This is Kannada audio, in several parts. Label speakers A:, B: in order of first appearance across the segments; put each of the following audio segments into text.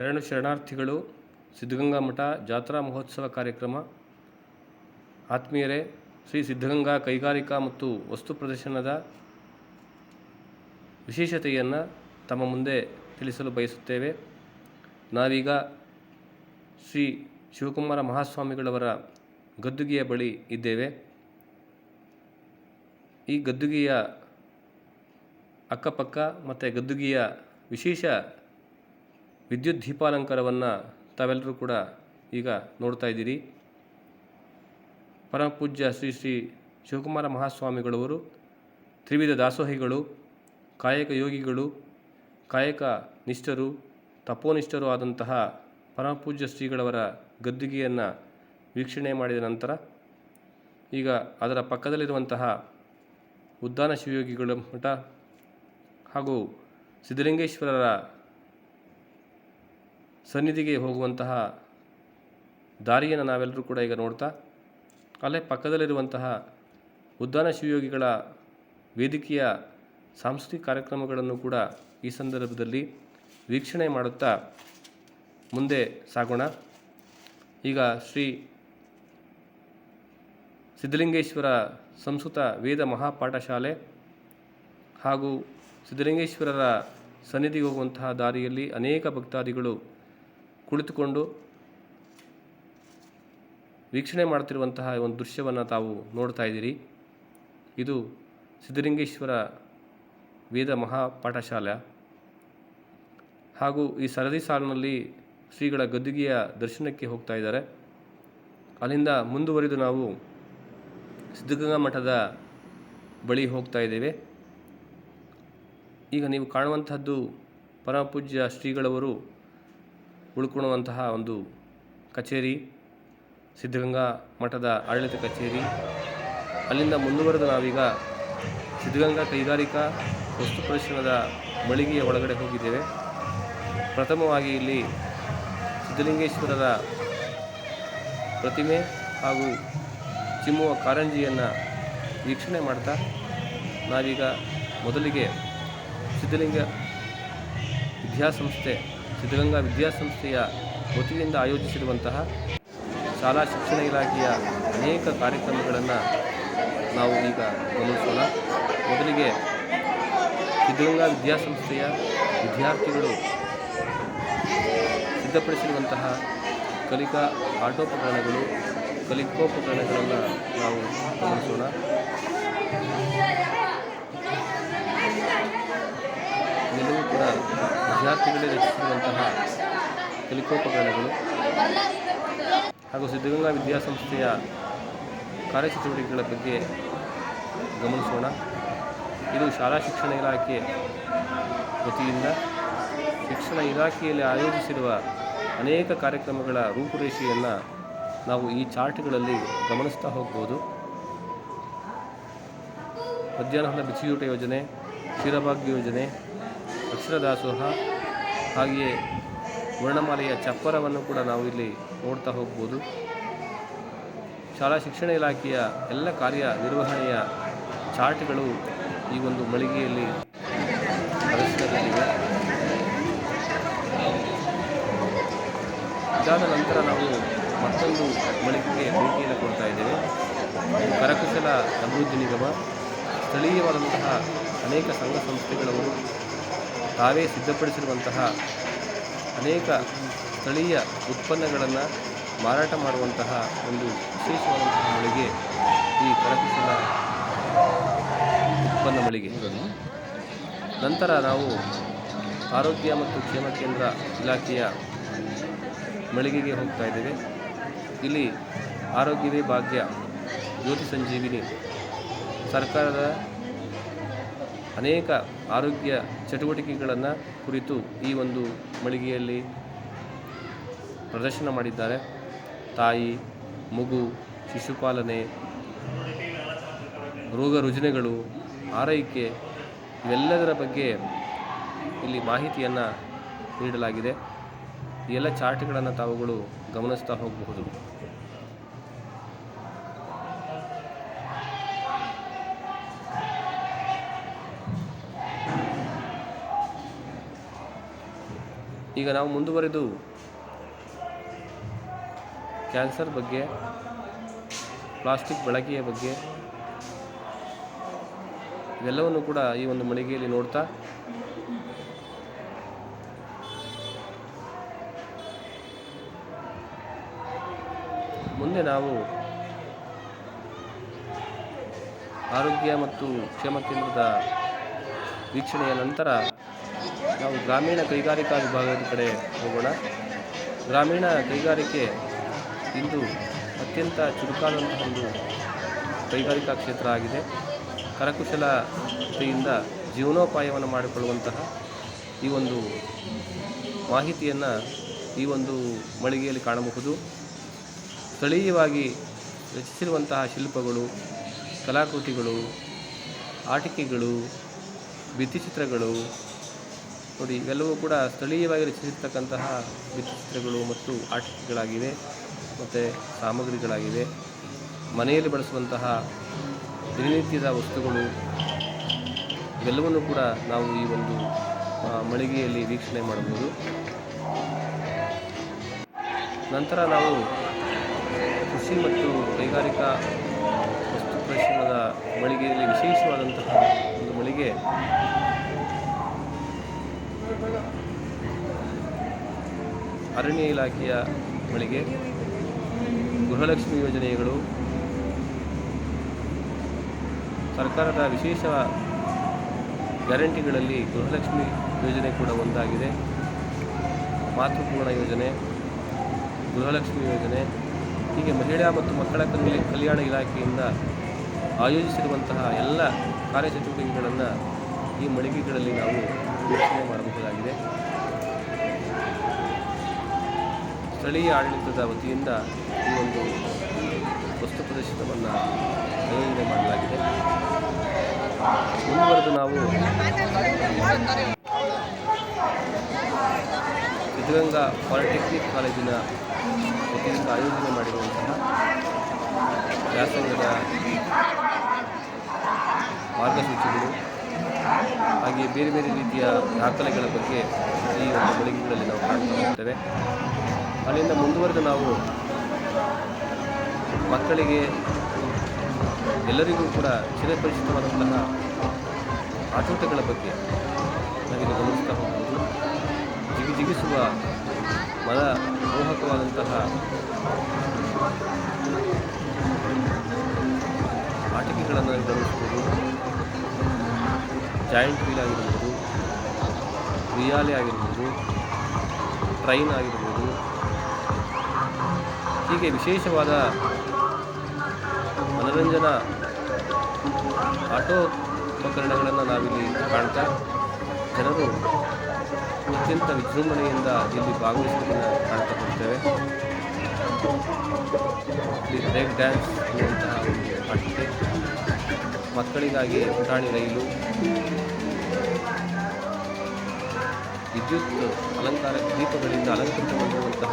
A: ಶರಣು ಶರಣಾರ್ಥಿಗಳು ಸಿದ್ಧಗಂಗಾ ಮಠ ಜಾತ್ರಾ ಮಹೋತ್ಸವ ಕಾರ್ಯಕ್ರಮ. ಆತ್ಮೀಯರೇ, ಶ್ರೀ ಸಿದ್ಧಗಂಗಾ ಕೈಗಾರಿಕಾ ಮತ್ತು ವಸ್ತು ಪ್ರದರ್ಶನದ ವಿಶೇಷತೆಯನ್ನು ತಮ್ಮ ಮುಂದೆ ತಿಳಿಸಲು ಬಯಸುತ್ತೇವೆ. ನಾವೀಗ ಶ್ರೀ ಶಿವಕುಮಾರ ಮಹಾಸ್ವಾಮಿಗಳವರ ಗದ್ದುಗೆಯ ಬಳಿ ಇದ್ದೇವೆ. ಈ ಗದ್ದುಗೆಯ ಅಕ್ಕಪಕ್ಕ ಮತ್ತು ಗದ್ದುಗೆಯ ವಿಶೇಷ ವಿದ್ಯುತ್ ದೀಪಾಲಂಕಾರವನ್ನು ತಾವೆಲ್ಲರೂ ಕೂಡ ಈಗ ನೋಡ್ತಾ ಇದ್ದೀರಿ. ಪರಮಪೂಜ್ಯ ಶ್ರೀ ಶ್ರೀ ಶಿವಕುಮಾರ ಮಹಾಸ್ವಾಮಿಗಳವರು, ತ್ರಿವಿಧ ದಾಸೋಹಿಗಳು, ಕಾಯಕ ಯೋಗಿಗಳು, ಕಾಯಕ ನಿಷ್ಠರು, ತಪೋನಿಷ್ಠರು ಆದಂತಹ ಪರಮಪೂಜ್ಯ ಶ್ರೀಗಳವರ ಗದ್ದುಗೆಯನ್ನು ವೀಕ್ಷಣೆ ಮಾಡಿದ ನಂತರ ಈಗ ಅದರ ಪಕ್ಕದಲ್ಲಿರುವಂತಹ ಉದ್ದಾನ ಶಿವಯೋಗಿಗಳ ಮಠ ಹಾಗೂ ಸಿದ್ಧಲಿಂಗೇಶ್ವರರ ಸನ್ನಿಧಿಗೆ ಹೋಗುವಂತಹ ದಾರಿಯನ್ನು ನಾವೆಲ್ಲರೂ ಕೂಡ ಈಗ ನೋಡ್ತಾ, ಅಲ್ಲೇ ಪಕ್ಕದಲ್ಲಿರುವಂತಹ ಉದ್ದಾನ ಶಿವಯೋಗಿಗಳ ವೇದಿಕೆಯ ಸಾಂಸ್ಕೃತಿಕ ಕಾರ್ಯಕ್ರಮಗಳನ್ನು ಕೂಡ ಈ ಸಂದರ್ಭದಲ್ಲಿ ವೀಕ್ಷಣೆ ಮಾಡುತ್ತಾ ಮುಂದೆ ಸಾಗೋಣ. ಈಗ ಶ್ರೀ ಸಿದ್ಧಲಿಂಗೇಶ್ವರ ಸಂಸ್ಕೃತ ವೇದ ಮಹಾಪಾಠಶಾಲೆ ಹಾಗೂ ಸಿದ್ಧಲಿಂಗೇಶ್ವರರ ಸನ್ನಿಧಿಗೆ ಹೋಗುವಂತಹ ದಾರಿಯಲ್ಲಿ ಅನೇಕ ಭಕ್ತಾದಿಗಳು ಕುಳಿತುಕೊಂಡು ವೀಕ್ಷಣೆ ಮಾಡ್ತಿರುವಂತಹ ಒಂದು ದೃಶ್ಯವನ್ನು ತಾವು ನೋಡ್ತಾ ಇದ್ದೀರಿ. ಇದು ಸಿದ್ಧಲಿಂಗೇಶ್ವರ ವೇದ ಮಹಾಪಾಠಶಾಲೆ. ಹಾಗೂ ಈ ಸರದಿ ಸಾಲಿನಲ್ಲಿ ಶ್ರೀಗಳ ಗದ್ದುಗೆಯ ದರ್ಶನಕ್ಕೆ ಹೋಗ್ತಾ ಇದ್ದಾರೆ. ಅಲ್ಲಿಂದ ಮುಂದುವರಿದು ನಾವು ಸಿದ್ಧಗಂಗಾ ಮಠದ ಬಳಿ ಹೋಗ್ತಾ ಇದ್ದೇವೆ. ಈಗ ನೀವು ಕಾಣುವಂಥದ್ದು ಪರಮಪೂಜ್ಯ ಶ್ರೀಗಳವರು ಉಳ್ಕೊಳ್ಳುವಂತಹ ಒಂದು ಕಚೇರಿ, ಸಿದ್ಧಗಂಗಾ ಮಠದ ಆಡಳಿತ ಕಚೇರಿ. ಅಲ್ಲಿಂದ ಮುಂದುವರೆದು ನಾವೀಗ ಸಿದ್ಧಗಂಗಾ ಕೈಗಾರಿಕಾ ವಸ್ತು ಪ್ರದರ್ಶನದ ಮಳಿಗೆಯ ಒಳಗಡೆ ಹೋಗಿದ್ದೇವೆ. ಪ್ರಥಮವಾಗಿ ಇಲ್ಲಿ ಸಿದ್ಧಲಿಂಗೇಶ್ವರರ ಪ್ರತಿಮೆ ಹಾಗೂ ಚಿಮ್ಮುವ ಕಾರಂಜಿಯನ್ನು ವೀಕ್ಷಣೆ ಮಾಡ್ತಾ ನಾವೀಗ ಮೊದಲಿಗೆ ಸಿದ್ಧಲಿಂಗ ವಿದ್ಯಾಸಂಸ್ಥೆ ಸಿದ್ಧಗಂಗಾ ವಿದ್ಯಾಸಂಸ್ಥೆಯ ವತಿಯಿಂದ ಆಯೋಜಿಸಿರುವಂತಹ ಶಾಲಾ ಶಿಕ್ಷಣ ಇಲಾಖೆಯ ಅನೇಕ ಕಾರ್ಯಕ್ರಮಗಳನ್ನು ನಾವು ಈಗ ಗಮನಿಸೋಣ. ಮೊದಲಿಗೆ ಸಿದ್ಧಗಂಗಾ ವಿದ್ಯಾಸಂಸ್ಥೆಯ ವಿದ್ಯಾರ್ಥಿಗಳು ಸಿದ್ಧಪಡಿಸಿರುವಂತಹ ಕಲಿಕಾ ಆಟೋಪಕರಣಗಳು, ಕಲಿಕೋಪಕರಣಗಳನ್ನು ನಾವು ಗಮನಿಸೋಣ ಎಲ್ಲವೂ ಕೂಡ ವಿದ್ಯಾರ್ಥಿಗಳೇ ರಚಿಸಿರುವಂತಹ ಕಲಿಕೋಪಕರಣಗಳು ಹಾಗೂ ಸಿದ್ಧಗಂಗಾ ವಿದ್ಯಾಸಂಸ್ಥೆಯ ಕಾರ್ಯಚಟುವಟಿಕೆಗಳ ಬಗ್ಗೆ ಗಮನಿಸೋಣ. ಇದು ಶಾಲಾ ಶಿಕ್ಷಣ ಇಲಾಖೆ ವತಿಯಿಂದ ಶಿಕ್ಷಣ ಇಲಾಖೆಯಲ್ಲಿ ಆಯೋಜಿಸಿರುವ ಅನೇಕ ಕಾರ್ಯಕ್ರಮಗಳ ರೂಪುರೇಷೆಯನ್ನು ನಾವು ಈ ಚಾರ್ಟ್ಗಳಲ್ಲಿ ಗಮನಿಸ್ತಾ ಹೋಗ್ಬೋದು. ಮಧ್ಯಾಹ್ನದ ಬಿಸಿಯೂಟ ಯೋಜನೆ, ಕ್ಷೀರಭಾಗ್ಯ ಯೋಜನೆ ದಾಸೋಹ ಹಾಗೆಯೇ ವರ್ಣಮಾಲೆಯ ಚಪ್ಪರವನ್ನು ಕೂಡ ನಾವು ಇಲ್ಲಿ ನೋಡ್ತಾ ಹೋಗ್ಬೋದು. ಶಾಲಾ ಶಿಕ್ಷಣ ಇಲಾಖೆಯ ಎಲ್ಲ ಕಾರ್ಯ ನಿರ್ವಹಣೆಯ ಚಾರ್ಟ್ಗಳು ಈ ಒಂದು ಮಳಿಗೆಯಲ್ಲಿ ಪ್ರದರ್ಶನದಲ್ಲಿವೆ. ಇದಾದ ನಂತರ ನಾವು ಮತ್ತೊಂದು ಮಳಿಗೆಗೆ ಭೇಟಿಯನ್ನು ಕೊಡ್ತಾ ಇದ್ದೇವೆ. ಇದು ಕರಕುಶಲ ಅಭಿವೃದ್ಧಿ ನಿಗಮ. ಸ್ಥಳೀಯವಾದಂತಹ ಅನೇಕ ಸಂಘ ಸಂಸ್ಥೆಗಳವರು ತಾವೇ ಸಿದ್ಧಪಡಿಸಿರುವಂತಹ ಅನೇಕ ಸ್ಥಳೀಯ ಉತ್ಪನ್ನಗಳನ್ನು ಮಾರಾಟ ಮಾಡುವಂತಹ ಒಂದು ವಿಶೇಷವಾದಂತಹ ಮಳಿಗೆ ಈ ಕರಕುಶಲ ಉತ್ಪನ್ನ ಮಳಿಗೆ. ನಂತರ ನಾವು ಆರೋಗ್ಯ ಮತ್ತು ಕ್ಷೇಮ ಕೇಂದ್ರ ಇಲಾಖೆಯ ಮಳಿಗೆಗೆ ಹೋಗ್ತಾ ಇದ್ದೇವೆ. ಇಲ್ಲಿ ಆರೋಗ್ಯವೇ ಭಾಗ್ಯ ಜ್ಯೋತಿ ಸಂಜೀವಿನಿ ಸರ್ಕಾರದ ಅನೇಕ ಆರೋಗ್ಯ ಚಟುವಟಿಕೆಗಳನ್ನು ಕುರಿತು ಈ ಒಂದು ಮಳಿಗೆಯಲ್ಲಿ ಪ್ರದರ್ಶನ ಮಾಡಿದ್ದಾರೆ. ತಾಯಿ, ಮಗು ಶಿಶುಪಾಲನೆ ರೋಗ ರುಜಿನಗಳು, ಆರೈಕೆ ಇವೆಲ್ಲದರ ಬಗ್ಗೆ ಇಲ್ಲಿ ಮಾಹಿತಿಯನ್ನು ನೀಡಲಾಗಿದೆ. ಎಲ್ಲ ಚಾರ್ಟ್ಗಳನ್ನು ತಾವುಗಳು ಗಮನಿಸ್ತಾ ಹೋಗಬಹುದು. ಈಗ ನಾವು ಮುಂದುವರೆದು ಕ್ಯಾನ್ಸರ್ ಬಗ್ಗೆ, ಪ್ಲಾಸ್ಟಿಕ್ ಬಳಕೆಯ ಬಗ್ಗೆ ಇವೆಲ್ಲವನ್ನು ಕೂಡ ಈ ಒಂದು ಮಳಿಗೆಯಲ್ಲಿ ನೋಡ್ತಾ ಮುಂದೆ ನಾವು ಆರೋಗ್ಯ ಮತ್ತು ಕ್ಷೇಮ ಕೇಂದ್ರದ ವೀಕ್ಷಣೆಯ ನಂತರ ನಾವು ಗ್ರಾಮೀಣ ಕೈಗಾರಿಕಾ ವಿಭಾಗದ ಕಡೆ ಹೋಗೋಣ. ಗ್ರಾಮೀಣ ಕೈಗಾರಿಕೆ ಇಂದು ಅತ್ಯಂತ ಚುರುಕಾದಂತಹ ಒಂದು ಕೈಗಾರಿಕಾ ಕ್ಷೇತ್ರ ಆಗಿದೆ. ಕರಕುಶಲತೆಯಿಂದ ಜೀವನೋಪಾಯವನ್ನು ಮಾಡಿಕೊಳ್ಳುವಂತಹ ಈ ಒಂದು ಮಾಹಿತಿಯನ್ನು ಈ ಒಂದು ಮಳಿಗೆಯಲ್ಲಿ ಕಾಣಬಹುದು. ಸ್ಥಳೀಯವಾಗಿ ರಚಿಸಿರುವಂತಹ ಶಿಲ್ಪಗಳು, ಕಲಾಕೃತಿಗಳು, ಆಟಿಕೆಗಳು, ಭಿತ್ತಿಚಿತ್ರಗಳು ನೋಡಿ, ಇವೆಲ್ಲವೂ ಕೂಡ ಸ್ಥಳೀಯವಾಗಿ ರಚಿಸಿರ್ತಕ್ಕಂತಹ ಚಿತ್ರಗಳು ಮತ್ತು ಆಟಿಕೆಗಳಾಗಿವೆ ಮತ್ತು ಸಾಮಗ್ರಿಗಳಾಗಿವೆ. ಮನೆಯಲ್ಲಿ ಬಳಸುವಂತಹ ದಿನನಿತ್ಯದ ವಸ್ತುಗಳು, ಇವೆಲ್ಲವನ್ನು ಕೂಡ ನಾವು ಈ ಒಂದು ಮಳಿಗೆಯಲ್ಲಿ ವೀಕ್ಷಣೆ ಮಾಡಬಹುದು. ನಂತರ ನಾವು ಕೃಷಿ ಮತ್ತು ಕೈಗಾರಿಕಾ ವಸ್ತು ಪ್ರದರ್ಶನದ ಮಳಿಗೆಯಲ್ಲಿ ವಿಶೇಷವಾದಂತಹ ಒಂದು ಮಳಿಗೆ ಅರಣ್ಯ ಇಲಾಖೆಯ ಮಳಿಗೆ ಗೃಹಲಕ್ಷ್ಮಿ ಯೋಜನೆಗಳು, ಸರ್ಕಾರದ ವಿಶೇಷ ಗ್ಯಾರಂಟಿಗಳಲ್ಲಿ ಗೃಹಲಕ್ಷ್ಮಿ ಯೋಜನೆ ಕೂಡ ಒಂದಾಗಿದೆ. ಮಾತೃಪೂರ್ಣ ಯೋಜನೆ, ಗೃಹಲಕ್ಷ್ಮಿ ಯೋಜನೆ, ಹೀಗೆ ಮಹಿಳಾ ಮತ್ತು ಮಕ್ಕಳ ಕಲ್ಯ- ಕಲ್ಯಾಣ ಇಲಾಖೆಯಿಂದ ಆಯೋಜಿಸಿರುವಂತಹ ಎಲ್ಲ ಕಾರ್ಯಚಟುವಟಿಕೆಗಳನ್ನು ಈ ಮಳಿಗೆಗಳಲ್ಲಿ ನಾವು ವೀಕ್ಷಣೆ ಮಾಡಬಹುದಾಗಿದೆ. ಸ್ಥಳೀಯ ಆಡಳಿತದ ವತಿಯಿಂದ ಈ ಒಂದು ವಸ್ತು ಪ್ರದರ್ಶನವನ್ನು ಆಯೋಜನೆ ಮಾಡಲಾಗಿದೆ. ಮುಂದುವರೆದು ನಾವು ಸಿದ್ಧಗಂಗಾ ಪಾಲಿಟೆಕ್ನಿಕ್ ಕಾಲೇಜಿನ ವತಿಯಿಂದ ಆಯೋಜನೆ ಮಾಡಿರುವಂತಹ ವ್ಯಾಸಂಗದ ಮಾರ್ಗಸೂಚಿಗಳು ಹಾಗೆಯೇ ಬೇರೆ ಬೇರೆ ರೀತಿಯ ದಾಖಲೆಗಳ ಬಗ್ಗೆ ಈ ಒಂದು ಬೆಳಗ್ಗೆಗಳಲ್ಲಿ ನಾವು ಕಾಣ್ತಾ ಅಲ್ಲಿಂದ ಮುಂದುವರೆದು ನಾವು ಮಕ್ಕಳಿಗೆ ಎಲ್ಲರಿಗೂ ಕೂಡ ಚಿರಪರಿಚಿತವಾದಂತಹ ಆಟೋಟಗಳ ಬಗ್ಗೆ ನಾವಿಲ್ಲಿ ಗಮನಿಸ್ತಾ ಹೋಗ್ಬೋದು. ಜಿಗಿ ಜಿಗಿಸುವ ಮನ ಮೋಹಕವಾದಂತಹ ಆಟಿಕೆಗಳನ್ನು ಗಮನಿಸ್ಬೋದು. ಜಾಯಿಂಟ್ ವೀಲ್ ಆಗಿರ್ಬೋದು ಉಯ್ಯಾಲೆ ಆಗಿರ್ಬೋದು ಟ್ರೈನ್ ಆಗಿರ್ಬೋದು. ಹೀಗೆ ವಿಶೇಷವಾದ ಮನೋರಂಜನಾ ಆಟೋ ಉಪಕರಣಗಳನ್ನು ನಾವಿಲ್ಲಿ ಕಾಣ್ತಾ ಜನರು ಅತ್ಯಂತ ವಿಜೃಂಭಣೆಯಿಂದ ಇಲ್ಲಿ ಭಾಗವಹಿಸುವುದನ್ನು ಕಾಣ್ತಾ ಹೋಗ್ತೇವೆ ಇಲ್ಲಿ ಬ್ರೇಕ್ ಡ್ಯಾನ್ಸ್ ಅನ್ನುವಂತಹ ಆಟಿಕೆ. ಮಕ್ಕಳಿಗಾಗಿ ಪುಟಾಣಿ ರೈಲು ವಿದ್ಯುತ್, ಅಲಂಕಾರ ದೀಪಗಳಿಂದ ಅಲಂಕೃತಗೊಂಡಿರುವಂತಹ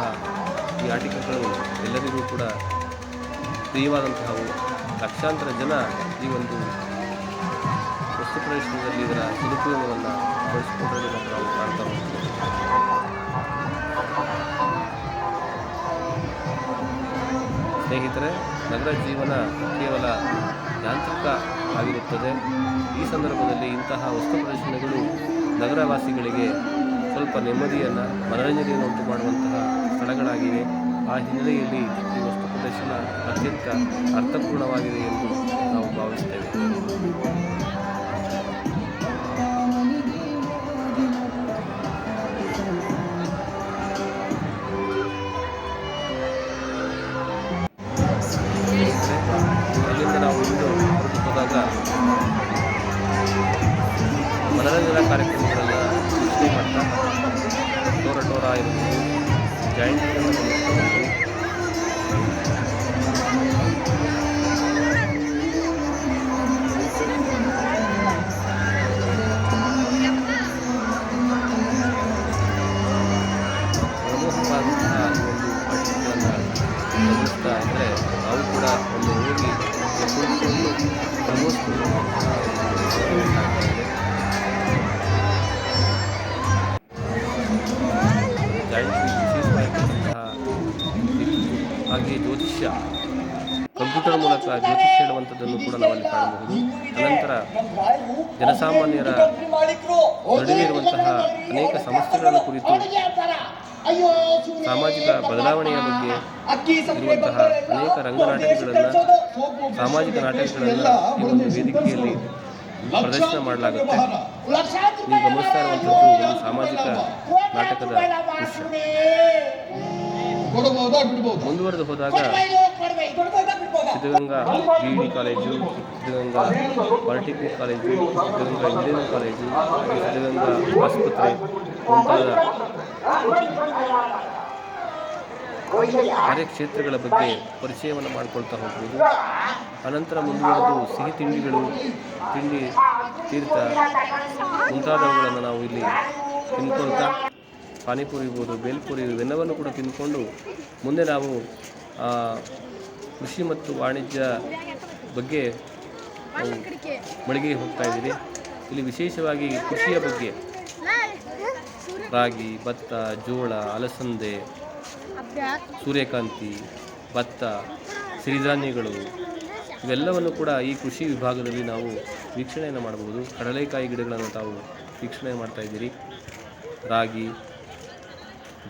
A: ಈ ಆಟಿಕೆಗಳು ಎಲ್ಲರಿಗೂ ಕೂಡ ಪ್ರಿಯವಾದಂತಹವು ಲಕ್ಷಾಂತರ ಜನ ಈ ಒಂದು ವಸ್ತು ಪ್ರದರ್ಶನದಲ್ಲಿ ಇದರ ಸದುಪಯೋಗವನ್ನು ಬಳಸಿಕೊಂಡಿರೋದನ್ನು ನಾವು ಕಾಣ್ತಾ ಹೋಗ್ತೀವಿ. ಸ್ನೇಹಿತರೆ, ನಗರ ಜೀವನ ಕೇವಲ ಯಾಂತ್ರಿಕ ಆಗಿರುತ್ತದೆ. ಈ ಸಂದರ್ಭದಲ್ಲಿ ಇಂತಹ ವಸ್ತು ಪ್ರದರ್ಶನಗಳು ನಗರವಾಸಿಗಳಿಗೆ ಸ್ವಲ್ಪ ನೆಮ್ಮದಿಯನ್ನು, ಮನರಂಜನೆಯನ್ನು ಉಂಟು ಮಾಡುವಂತಹ ಸ್ಥಳಗಳಾಗಿವೆ. ಆ ಹಿನ್ನೆಲೆಯಲ್ಲಿ ಈ ವಸ್ತು ಪ್ರದರ್ಶನ ಅತ್ಯಂತ ಅರ್ಥಪೂರ್ಣವಾಗಿದೆ ಎಂದು ನಾವು ಭಾವಿಸ್ತೇವೆ. ಅಲ್ಲಿಂದ ನಾವು ಹೋದಾಗ ಮನರಂಜನಾ ಕಾರ್ಯಕ್ರಮಗಳೆಲ್ಲ ಗಮನಿಸ್ತಾ ಇದ್ದರೆ ನಾವು ಕೂಡ ಒಂದು ಹೋಗಿ ಕುಳಿತುಕೊಂಡು ಅನುಭವಿಸ್ಕೊಳ್ಳುವಂತಹ ಜ್ಯೋತಿಷ್ಯ ಕಂಪ್ಯೂಟರ್ ಮೂಲಕ ಜ್ಯೋತಿಷ್ಯ ಹೇಳುವಂಥದ್ದನ್ನು ಕೂಡ ನಾವಲ್ಲಿ ಕಾಣಬಹುದು. ಅನಂತರ ಜನಸಾಮಾನ್ಯರ ನಡುವೆ ಇರುವಂತಹ ಅನೇಕ ಸಮಸ್ಯೆಗಳನ್ನು ಕುರಿತು ಸಾಮಾಜಿಕ ಬದಲಾವಣೆಯ ಬಗ್ಗೆ ಇರುವಂತಹ ಅನೇಕ ರಂಗನಾಟಕಗಳನ್ನು, ಸಾಮಾಜಿಕ ನಾಟಕಗಳನ್ನು ಈ ಒಂದು ವೇದಿಕೆಯಲ್ಲಿ ಪ್ರದರ್ಶನ ಮಾಡಲಾಗುತ್ತೆ. ನೀವು ಗಮನಿಸ್ತಾ ಇರುವಂಥದ್ದು ಒಂದು ಸಾಮಾಜಿಕ ನಾಟಕದ
B: ಬಿಡಬಹುದು
A: ಮುಂದುವರೆದು ಹೋದಾಗ Siddaganga B D college Siddaganga polytechnic college Siddaganga engineering college Siddaganga ಆಸ್ಪತ್ರೆ ಮುಂತಾದ ಕಾರ್ಯಕ್ಷೇತ್ರಗಳ ಬಗ್ಗೆ ಪರಿಚಯವನ್ನು ಮಾಡಿಕೊಳ್ತಾ ಹೋಗ್ಬೋದು. ಅನಂತರ ಮುಂದುವರೆದು ಸಿಹಿ ತಿಂಡಿಗಳು ತಿಂಡಿ ತೀರ್ಥ ಮುಂತಾದವುಗಳನ್ನು ನಾವು ಇಲ್ಲಿ ತಿನ್ಕೊಳ್ತಾ ಪಾನಿಪುರಿ ಇರ್ಬೋದು ಬೇಲ್ಪುರಿ ಇವೆಲ್ಲವನ್ನು ಕೂಡ ತಿಂದ್ಕೊಂಡು ಮುಂದೆ ನಾವು ಕೃಷಿ ಮತ್ತು ವಾಣಿಜ್ಯ ಬಗ್ಗೆ ಮಳಿಗೆಗೆ ಹೋಗ್ತಾ ಇದ್ದೀವಿ ಇಲ್ಲಿ ವಿಶೇಷವಾಗಿ ಕೃಷಿಯ ಬಗ್ಗೆ. ರಾಗಿ, ಭತ್ತ, ಜೋಳ, ಅಲಸಂದೆ, ಸೂರ್ಯಕಾಂತಿ, ಭತ್ತ, ಸಿರಿಧಾನ್ಯಗಳು, ಇವೆಲ್ಲವನ್ನು ಕೂಡ ಈ ಕೃಷಿ ವಿಭಾಗದಲ್ಲಿ ನಾವು ವೀಕ್ಷಣೆಯನ್ನು ಮಾಡಬಹುದು. ಕಡಲೆಕಾಯಿ ಗಿಡಗಳನ್ನು ತಾವು ವೀಕ್ಷಣೆ ಮಾಡ್ತಾ ಇದ್ದೀರಿ. ರಾಗಿ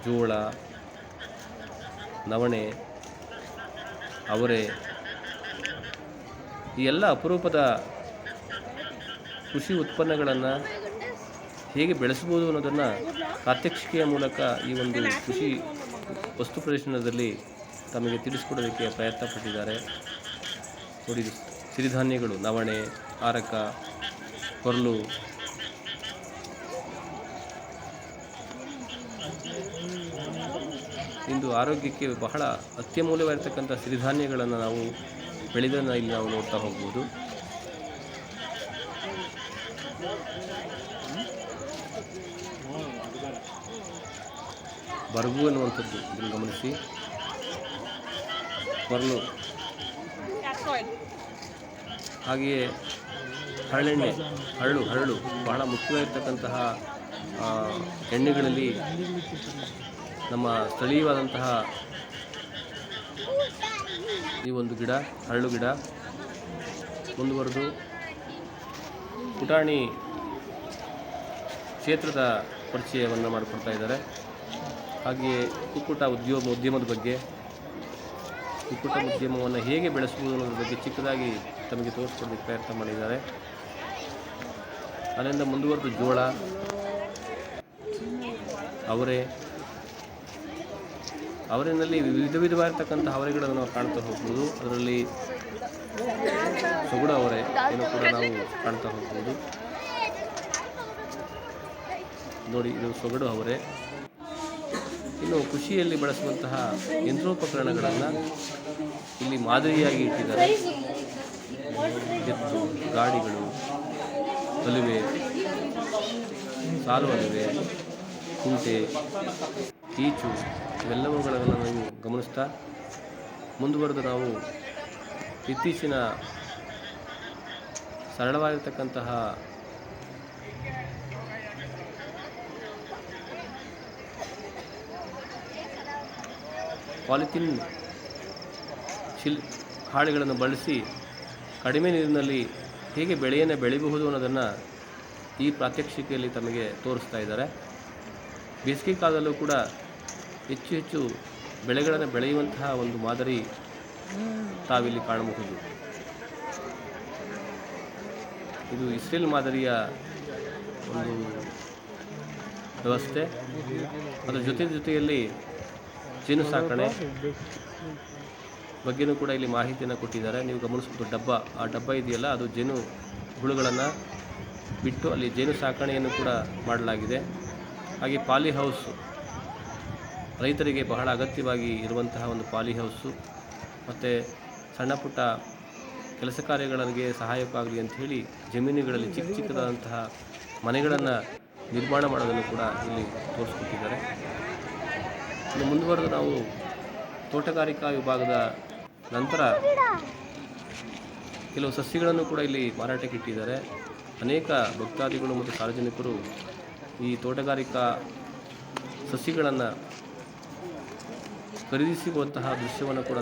A: ಜೋಳ, ನವಣೆ, ಅವರೆ ಈ ಎಲ್ಲ ಅಪರೂಪದ ಕೃಷಿ ಉತ್ಪನ್ನಗಳನ್ನು ಹೇಗೆ ಬೆಳೆಸ್ಬೋದು ಅನ್ನೋದನ್ನು ಪ್ರಾತ್ಯಕ್ಷಿಕೆಯ ಮೂಲಕ ಈ ಒಂದು ಕೃಷಿ ವಸ್ತು ಪ್ರದರ್ಶನದಲ್ಲಿ ತಮಗೆ ತಿಳಿಸ್ಕೊಡೋದಕ್ಕೆ ಪ್ರಯತ್ನ ಪಟ್ಟಿದ್ದಾರೆ ನೋಡಿ, ಸಿರಿಧಾನ್ಯಗಳು, ನವಣೆ, ಆರಕ ಕೊರಲು ಇಂದು ಆರೋಗ್ಯಕ್ಕೆ ಬಹಳ ಅತ್ಯಮೂಲ್ಯವಾಗಿರ್ತಕ್ಕಂಥ ಸಿರಿಧಾನ್ಯಗಳನ್ನು ನಾವು ಬೆಳೆದನ್ನು ಇಲ್ಲಿ ನಾವು ನೋಡ್ತಾ ಹೋಗ್ಬೋದು. ಬರಗು ಅನ್ನುವಂಥದ್ದು ಇದನ್ನು ಗಮನಿಸಿ. ಬರಲು. ಹಾಗೆಯೇ ಹರಳೆಣ್ಣೆ, ಹರಳು ಹರಳು ಬಹಳ ಮುಖ್ಯವಾಗಿರ್ತಕ್ಕಂತಹ ಎಣ್ಣೆಗಳಲ್ಲಿ ನಮ್ಮ ಸ್ಥಳೀಯವಾದಂತಹ ಈ ಒಂದು ಗಿಡ, ಹರಳು ಗಿಡ ಮುಂದುವರೆದು ಪುಟಾಣಿ ಕ್ಷೇತ್ರದ ಪರಿಚಯವನ್ನು ಮಾಡಿಕೊಡ್ತಾ ಇದ್ದಾರೆ. ಹಾಗೆಯೇ ಕುಕ್ಕುಟ ಉದ್ಯೋಗ ಉದ್ಯಮದ ಬಗ್ಗೆ, ಕುಕ್ಕುಟ ಉದ್ಯಮವನ್ನು ಹೇಗೆ ಬೆಳೆಸುವುದು ಅನ್ನೋದ್ರ ಬಗ್ಗೆ ಚಿಕ್ಕದಾಗಿ ತಮಗೆ ತೋರಿಸ್ಕೊಡೋದಕ್ಕೆ ಪ್ರಯತ್ನ ಮಾಡಿದ್ದಾರೆ. ಅಲ್ಲಿಂದ ಮುಂದುವರೆದು ಜೋಳ, ಅವರೆ ಅವರಿನಲ್ಲಿ ವಿವಿಧ ವಿಧವಾಗಿರ್ತಕ್ಕಂಥ ಅವರೆಗಳನ್ನು ನಾವು ಕಾಣ್ತಾ ಹೋಗ್ಬೋದು. ಅದರಲ್ಲಿ ಸೊಗಡು ಅವರೆ ಏನು ಕೂಡ ನಾವು ಕಾಣ್ತಾ ಹೋಗ್ಬೋದು. ನೋಡಿ, ಇದು ಸೊಗಡು ಅವರೆ. ಇನ್ನು ಕೃಷಿಯಲ್ಲಿ ಬಳಸುವಂತಹ ಯಂತ್ರೋಪಕರಣಗಳನ್ನು ಇಲ್ಲಿ ಮಾದರಿಯಾಗಿ ಇಟ್ಟಿದ್ದಾರೆ. ಎತ್ತು, ಗಾಡಿಗಳು ಕಲುವೆ ಸಾಲು ಅಲುವೆ, ಕುಂಟೆ, ಈಚು. ಇವೆಲ್ಲವುಗಳನ್ನು ನಾವು ಗಮನಿಸ್ತಾ ಮುಂದುವರೆದು ನಾವು ಇತ್ತೀಚಿನ ಸರಳವಾಗಿರ್ತಕ್ಕಂತಹ ಪಾಲಿಥಿನ್ ಶಿಲ್ ಹಾಳೆಗಳನ್ನು ಬಳಸಿ ಕಡಿಮೆ ನೀರಿನಲ್ಲಿ ಹೇಗೆ ಬೆಳೆಯನ್ನು ಬೆಳೆಯಬಹುದು ಅನ್ನೋದನ್ನು ಈ ಪ್ರಾತ್ಯಕ್ಷಿಕೆಯಲ್ಲಿ ತಮಗೆ ತೋರಿಸ್ತಾ ಇದ್ದಾರೆ. ಬೇಸಿಗೆ ಕಾಲದಲ್ಲೂ ಕೂಡ ಹೆಚ್ಚು ಹೆಚ್ಚು ಬೆಳೆಗಳನ್ನು ಬೆಳೆಯುವಂತಹ ಒಂದು ಮಾದರಿ ತಾವಿಲ್ಲಿ ಕಾಣಬಹುದು. ಇದು ಇಸ್ರೇಲ್ ಮಾದರಿಯ ಒಂದು ವ್ಯವಸ್ಥೆ. ಅದರ ಜೊತೆ ಜೊತೆಯಲ್ಲಿ ಜೇನು ಸಾಕಣೆ ಬಗ್ಗೆನೂ ಕೂಡ ಇಲ್ಲಿ ಮಾಹಿತಿಯನ್ನು ಕೊಟ್ಟಿದ್ದಾರೆ. ನೀವು ಗಮನಿಸ್ಬೋದು ಡಬ್ಬ. ಆ ಡಬ್ಬ ಇದೆಯಲ್ಲ, ಅದು ಜೇನು ಹುಳುಗಳನ್ನು ಬಿಟ್ಟು ಅಲ್ಲಿ ಜೇನು ಸಾಕಣೆಯನ್ನು ಕೂಡ ಮಾಡಲಾಗಿದೆ. ಹಾಗೆ ಪಾಲಿ ಹೌಸ್ ರೈತರಿಗೆ ಬಹಳ ಅಗತ್ಯವಾಗಿ ಇರುವಂತಹ ಒಂದು ಪಾಲಿ ಹೌಸು ಮತ್ತು ಸಣ್ಣ ಪುಟ್ಟ ಕೆಲಸ ಕಾರ್ಯಗಳಿಗೆ ಸಹಾಯಕ್ಕಾಗಲಿ ಅಂತ ಹೇಳಿ ಜಮೀನುಗಳಲ್ಲಿ ಚಿಕ್ಕ ಚಿಕ್ಕದಾದಂತಹ ಮನೆಗಳನ್ನು ನಿರ್ಮಾಣ ಮಾಡೋದನ್ನು ಕೂಡ ಇಲ್ಲಿ ತೋರಿಸ್ಕೊಟ್ಟಿದ್ದಾರೆ. ಇನ್ನು ಮುಂದುವರೆದು ನಾವು ತೋಟಗಾರಿಕಾ ವಿಭಾಗದ ನಂತರ ಕೆಲವು ಸಸ್ಯಗಳನ್ನು ಕೂಡ ಇಲ್ಲಿ ಮಾರಾಟಕ್ಕೆ ಇಟ್ಟಿದ್ದಾರೆ. ಅನೇಕ ಭಕ್ತಾದಿಗಳು ಮತ್ತು ಸಾರ್ವಜನಿಕರು ಈ ತೋಟಗಾರಿಕಾ ಸಸಿಗಳನ್ನು ಖರೀದಿಸುವಂತಹ ದೃಶ್ಯವನ್ನು ಕೂಡ